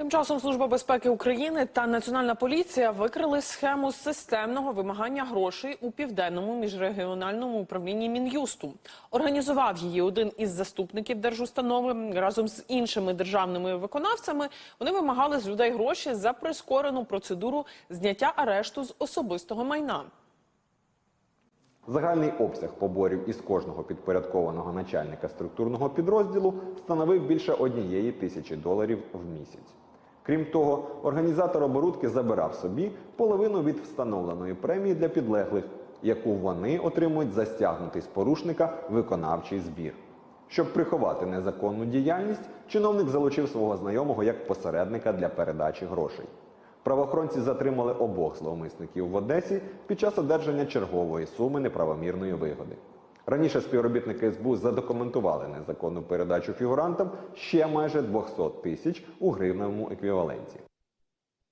Тим часом Служба безпеки України та Національна поліція викрили схему системного вимагання грошей у південному міжрегіональному управлінні Мін'юсту. Організував її один із заступників держустанови разом з іншими державними виконавцями. Вони вимагали з людей гроші за прискорену процедуру зняття арешту з особистого майна. Загальний обсяг поборів із кожного підпорядкованого начальника структурного підрозділу становив більше однієї тисячі доларів в місяць. Крім того, організатор оборудки забирав собі половину від встановленої премії для підлеглих, яку вони отримують за стягнутий з порушника виконавчий збір. Щоб приховати незаконну діяльність, чиновник залучив свого знайомого як посередника для передачі грошей. Правоохоронці затримали обох зловмисників в Одесі під час одержання чергової суми неправомірної вигоди. Раніше співробітники СБУ задокументували незаконну передачу фігурантам ще майже 200 тисяч у гривневому еквіваленті.